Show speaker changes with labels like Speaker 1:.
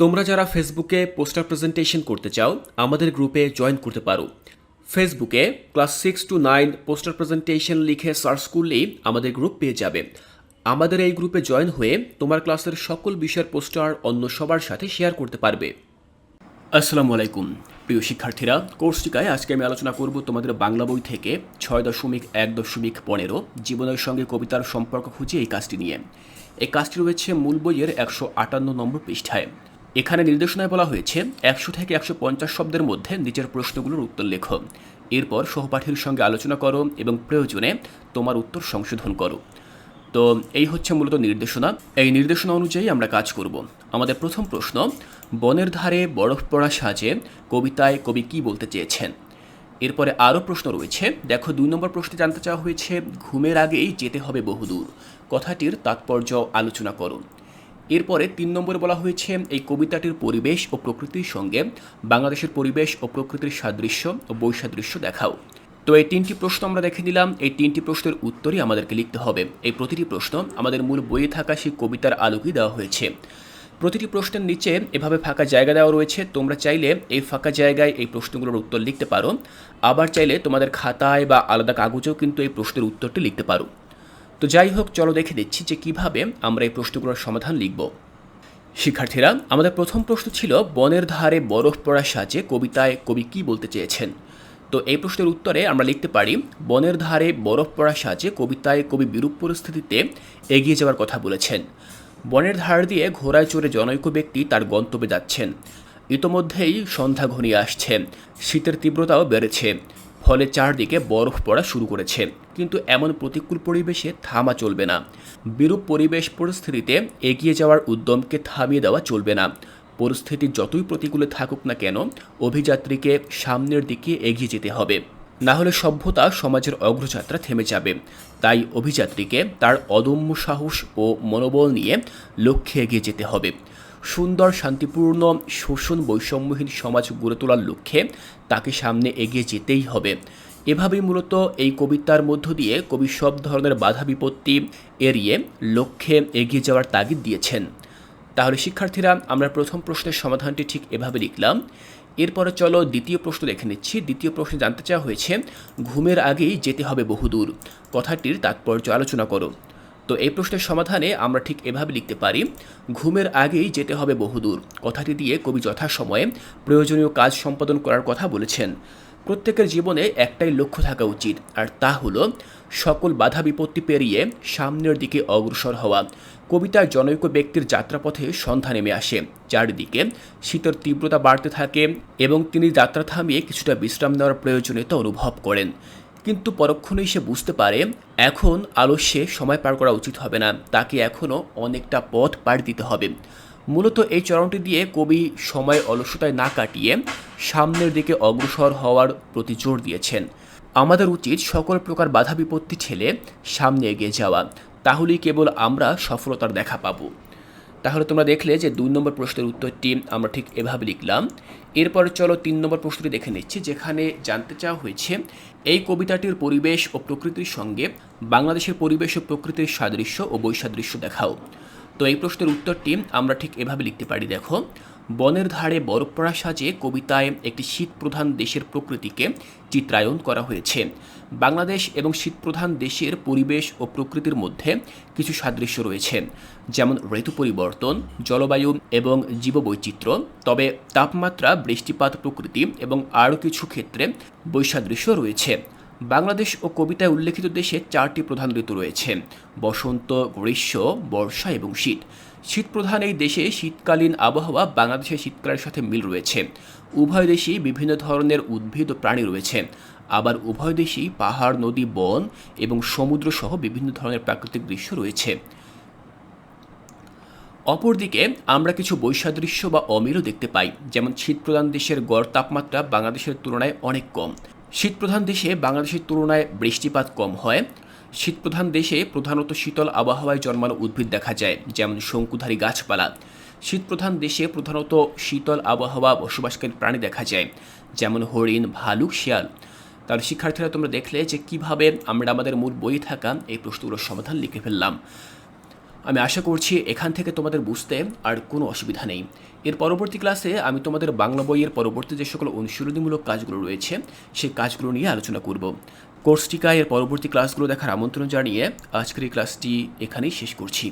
Speaker 1: তোমরা যারা ফেসবুকে পোস্টার প্রেজেন্টেশন করতে চাও, আমাদের গ্রুপে জয়েন করতে পারো। ফেসবুকে class six to nine poster presentation লিখে সার্চ করলেই আমাদের গ্রুপ পেয়ে যাবে। আমাদের এই গ্রুপে জয়েন হয়ে তোমার ক্লাসের সকল বিষয়ের পোস্টার অন্য সবার সাথে শেয়ার করতে পারবে। আসসালামু আলাইকুম। প্রিয় শিক্ষার্থীরা, কোর্সটিকায় আজকে আমি আলোচনা করব তোমাদের বাংলা বই থেকে ছয় দশমিক এক দশমিক পনেরো, জীবনের সঙ্গে কবিতার সম্পর্ক খুঁজে এই কাজটি নিয়ে। এই কাজটি রয়েছে মূল বইয়ের একশো আটান্ন নম্বর পৃষ্ঠায়। এখানে নির্দেশনায় বলা হয়েছে, একশো থেকে একশো পঞ্চাশ শব্দের মধ্যে নিচের প্রশ্নগুলোর উত্তর লেখো। এরপর সহপাঠীর সঙ্গে আলোচনা করো এবং প্রয়োজনে তোমার উত্তর সংশোধন করো। তো এই হচ্ছে মূলত নির্দেশনা। এই নির্দেশনা অনুযায়ী আমরা কাজ করব। আমাদের প্রথম প্রশ্ন, বনের ধারে বরফ পড়া সাজে কবিতায় কবি কি বলতে চেয়েছেন? এরপরে আরও প্রশ্ন রয়েছে, দেখো দুই নম্বর প্রশ্নে জানতে চাওয়া হয়েছে, ঘুমের আগেই যেতে হবে বহুদূর। কথাটির তাৎপর্য আলোচনা করো। এরপরে তিন নম্বরে বলা হয়েছে, এই কবিতাটির পরিবেশ ও প্রকৃতির সঙ্গে বাংলাদেশের পরিবেশ ও প্রকৃতির সাদৃশ্য ও বৈসাদৃশ্য দেখাও। তো এই তিনটি প্রশ্ন আমরা দেখে নিলাম। এই তিনটি প্রশ্নের উত্তরই আমাদেরকে লিখতে হবে। এই প্রতিটি প্রশ্ন আমাদের মূল বইয়ে থাকা সেই কবিতার আলোকেই দেওয়া হয়েছে। প্রতিটি প্রশ্নের নিচে এভাবে ফাঁকা জায়গা দেওয়া রয়েছে। তোমরা চাইলে এই ফাঁকা জায়গায় এই প্রশ্নগুলোর উত্তর লিখতে পারো। আবার চাইলে তোমাদের খাতায় বা আলাদা কাগজেও কিন্তু এই প্রশ্নের উত্তরটি লিখতে পারো। তো যাই হোক, চলো দেখে দিচ্ছি যে কীভাবে আমরা এই প্রশ্নগুলোর সমাধান লিখব। শিক্ষার্থীরা, আমাদের প্রথম প্রশ্ন ছিল, বনের ধারে বরফ পড়ার সাজে কবিতায় কবি কি বলতে চেয়েছেন? তো এই প্রশ্নের উত্তরে আমরা লিখতে পারি, বনের ধারে বরফ পড়ার সাজে কবিতায় কবি বিরূপ পরিস্থিতিতে এগিয়ে যাওয়ার কথা বলেছেন। বনের ধার দিয়ে ঘোড়ায় চড়ে জনৈক ব্যক্তি তার গন্তব্যে যাচ্ছেন। ইতোমধ্যেই সন্ধ্যা ঘনিয়ে আসছে। শীতের তীব্রতাও বেড়েছে। ফলে চারদিকে বরফ পড়া শুরু করেছে। কিন্তু এমন প্রতিকূল পরিবেশে থামা চলবে না। বিরূপ পরিবেশ পরিস্থিতিতে এগিয়ে যাওয়ার উদ্যমকে থামিয়ে দেওয়া চলবে না। পরিস্থিতি যতই প্রতিকূলে থাকুক না কেন, অভিযাত্রীকে সামনের দিকে এগিয়ে যেতে হবে। না হলে সভ্যতা সমাজের অগ্রযাত্রা থেমে যাবে। তাই অভিযাত্রীকে তার অদম্য সাহস ও মনোবল নিয়ে লক্ষ্যে এগিয়ে যেতে হবে। সুন্দর, শান্তিপূর্ণ, শোষণ বৈষম্যহীন সমাজ গড়ে তোলার লক্ষ্যে তাকে সামনে এগিয়ে যেতেই হবে। এভাবেই মূলত এই কবিতার মধ্য দিয়ে কবি সব ধরনের বাধা বিপত্তি এড়িয়ে লক্ষ্যে এগিয়ে যাওয়ার তাগিদ দিয়েছেন। তাহলে শিক্ষার্থীরা, আমরা প্রথম প্রশ্নের সমাধানটি ঠিক এভাবে লিখলাম। এরপরে চলো দ্বিতীয় প্রশ্ন দেখে নিচ্ছি। দ্বিতীয় প্রশ্নে জানতে চাওয়া হয়েছে, ঘুমের আগেই যেতে হবে বহুদূর। কথাটির তাৎপর্য আলোচনা করো। তো এই প্রশ্নের সমাধানে আমরা ঠিক এভাবে লিখতে পারি, ঘুমের আগেই যেতে হবে বহুদূর। কথাটি দিয়ে কবি যথাসময়ে প্রয়োজনীয় কাজ সম্পাদন করার কথা বলেছেন। প্রত্যেকের জীবনে একটাই লক্ষ্য থাকা উচিত, আর তা হলো সকল বাধা বিপত্তি পেরিয়ে সামনের দিকে অগ্রসর হওয়া। কবিতার জনৈক ব্যক্তির যাত্রাপথে সন্ধ্যা নেমে আসে, চারিদিকে শীতের তীব্রতা বাড়তে থাকে এবং তিনি যাত্রা থামিয়ে কিছুটা বিশ্রাম নেওয়ার প্রয়োজনীয়তা অনুভব করেন। কিন্তু পরক্ষণেই সে বুঝতে পারে, এখন আলস্যে সময় পার করা উচিত হবে না। তাকে এখনও অনেকটা পথ পাড়ি দিতে হবে। মূলত এই চরণটি দিয়ে কবি সময় অলসতায় না কাটিয়ে সামনের দিকে অগ্রসর হওয়ার প্রতি জোর দিয়েছেন। আমাদের উচিত সকল প্রকার বাধা বিপত্তি ঠেলে সামনে এগিয়ে যাওয়া। তাহলেই কেবল আমরা সফলতার দেখা পাবো। তাহলে তোমরা দেখলে যে দুই নম্বর প্রশ্নের উত্তরটি আমরা ঠিক এভাবে লিখলাম। এরপর চলো তিন নম্বর প্রশ্নটি দেখে নিচ্ছি, যেখানে জানতে চাওয়া হয়েছে, এই কবিতাটির পরিবেশ ও প্রকৃতির সঙ্গে বাংলাদেশের পরিবেশ ও প্রকৃতির সাদৃশ্য ও বৈসাদৃশ্য দেখাও। তো এই প্রশ্নের উত্তরটি আমরা ঠিক এভাবে লিখতে পারি, দেখো। বনের ধারে বরফ পড়া সাজে কবিতায় একটি শীতপ্রধান দেশের প্রকৃতিকে চিত্রায়ন করা হয়েছে। বাংলাদেশ এবং শীতপ্রধান দেশের পরিবেশ ও প্রকৃতির মধ্যে কিছু সাদৃশ্য রয়েছে, যেমন ঋতু পরিবর্তন, জলবায়ু এবং জীববৈচিত্র্য। তবে তাপমাত্রা, বৃষ্টিপাত প্রকৃতি এবং আরও কিছু ক্ষেত্রে বৈসাদৃশ্য রয়েছে। বাংলাদেশ ও কবিতায় উল্লেখিত দেশে চারটি প্রধান ঋতু রয়েছে, বসন্ত, গ্রীষ্ম, বর্ষা এবং শীত। শীতপ্রধান এই দেশে শীতকালীন আবহাওয়া বাংলাদেশের শীতকালের সাথে মিল রয়েছে। উভয় দেশেই বিভিন্ন ধরনের উদ্ভিদ ও প্রাণী রয়েছে। আবার উভয় দেশেই পাহাড়, নদী, বন এবং সমুদ্র সহ বিভিন্ন ধরনের প্রাকৃতিক দৃশ্য রয়েছে। অপরদিকে, আমরা কিছু বৈসাদৃশ্য বা অমিলও দেখতে পাই। যেমন শীতপ্রধান দেশের গড় তাপমাত্রা বাংলাদেশের তুলনায় অনেক কম। শীতপ্রধান দেশে বাংলাদেশের তুলনায় বৃষ্টিপাত কম হয়। শীতপ্রধান দেশে প্রধানত শীতল আবহাওয়ায় জন্মানো উদ্ভিদ দেখা যায়, যেমন শঙ্কুধারী গাছপালা। শীতপ্রধান দেশে প্রধানত শীতল আবহাওয়া বসবাসকারী প্রাণী দেখা যায়, যেমন হরিণ, ভালুক, শিয়াল। তার শিক্ষার্থীরা তোমরা দেখলে যে কীভাবে আমরা আমাদের মূল বই থাকা এই প্রশ্নগুলোর সমাধান লিখে ফেললাম। আমি আশা করছি এখান থেকে তোমাদের বুঝতে আর কোনো অসুবিধা নেই। এর পরবর্তী ক্লাসে আমি তোমাদের বাংলা বইয়ের পরবর্তী যে সকল অনুশীলনীমূলক কাজগুলো রয়েছে, সেই কাজগুলো নিয়ে আলোচনা করব। কোর্সটিকায় এর পরবর্তী ক্লাসগুলো দেখার আমন্ত্রণ জানিয়ে আজকের এই ক্লাসটি এখানেই শেষ করছি।